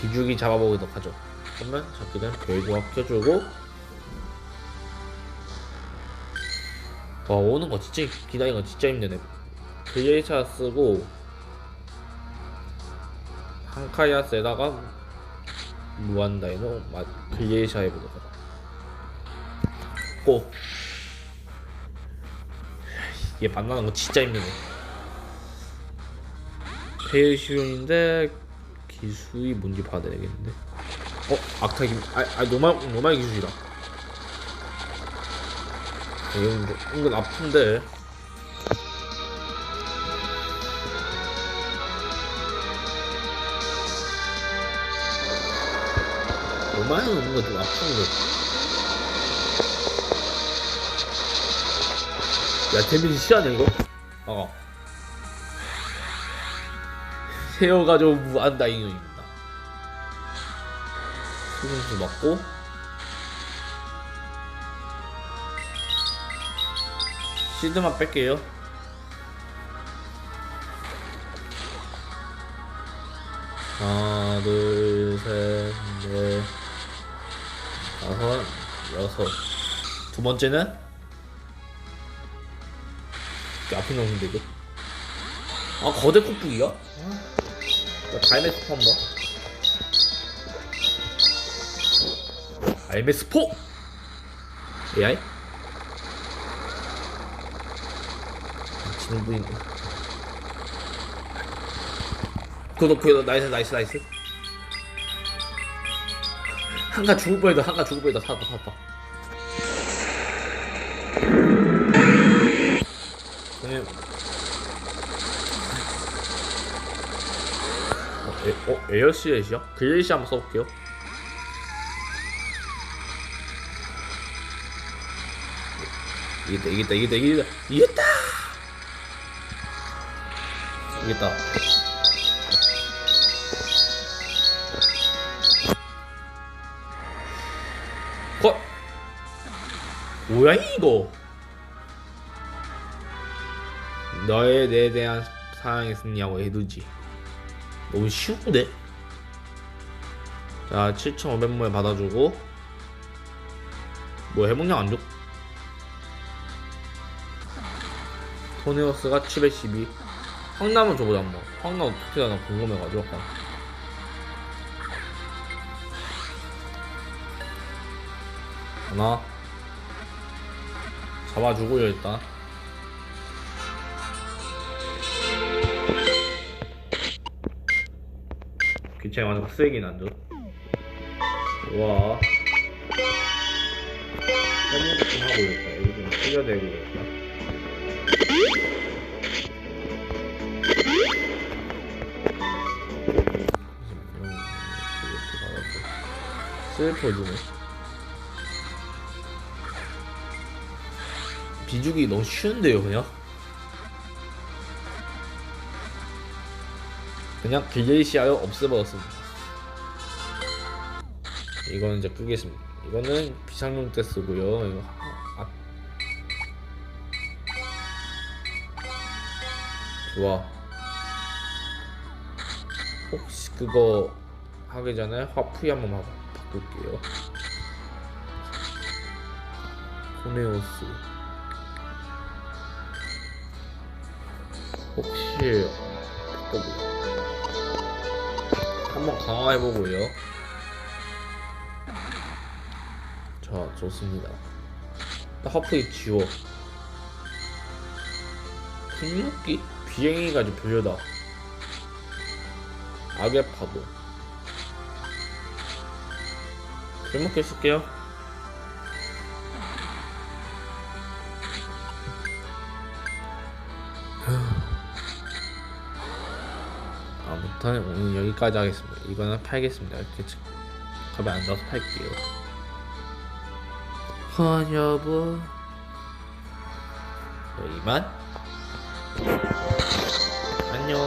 비주기 잡아보도록 하죠. 그러면 잡기는 별조각 켜주고 와 오는 거 진짜 기다리는 거 진짜 힘드네. 글레이차 쓰고 한카이아스에다가 무한다이노 맛 글레이샤 해보도록 하자. 고 이게 만나는 거 진짜 힘드네. 페이시온인데 기술이 뭔지 봐야 되겠는데. 어 악타 기, 아, 아 노말 노말 기술이다. 이건 뭐- 이건 아픈데. 노말은 뭔가 좀 아픈데. 야 데미지 시하네 이거. 어. 세어가지고 무한다잉입니다. 수분수 맞고 시드만 뺄게요. 하나, 둘, 셋, 넷, 다섯, 여섯. 두 번째는 앞에 나오는데 이거. 아 거대 콧불이야? 나 다이메스 포 한번 알메스 포! AI? 지는 분인데 구독 구독 나이스 나이스 나이스. 한가 죽을 뻔했다 한가 죽을 뻔했다 살았다 살았다 형님 어, 에, 어 에어시렛이야? 글레이시 한번 써볼게요. 이겼다 이겼다 이겼다 이겼다 이겼다 이겼다 컷. 뭐야 이거? 내 대한 승리하고 해두지 너무 쉬운데? 자 7,500모에 받아주고. 뭐 해먹냐 안 줘? 토네오스가 712 황남은 저보다 한번 황남 어떻게 하나 궁금해가지고 약간 하나. 잡아주고요 일단 귀찮게 맞아 쓰레기 난죠 좋아 해보고 좀 하고 있다. 이거 좀 틀려대고 있다. 슬퍼지네. 비주기 너무 쉬운데요 그냥 그냥 길레이시아요 없애버렸습니다. 이거는 이제 끄겠습니다. 이거는 비상용 때 쓰고요. 이거 아, 좋아. 혹시 그거 하기 전에 화푸이 한번 바, 바꿀게요. 코네오스. 혹시 바꿔볼게요 한번 강화해보고요. 자 좋습니다. 나 화푸이 지워. 근육기? 비행이가 좀 별로다. 악의 파도. 잘 먹겠을게요 아무튼 오늘 여기까지 하겠습니다. 이거는 팔겠습니다. 이렇게 값이 안 나와서 팔게요. 헌 여보 저 이만. 안녕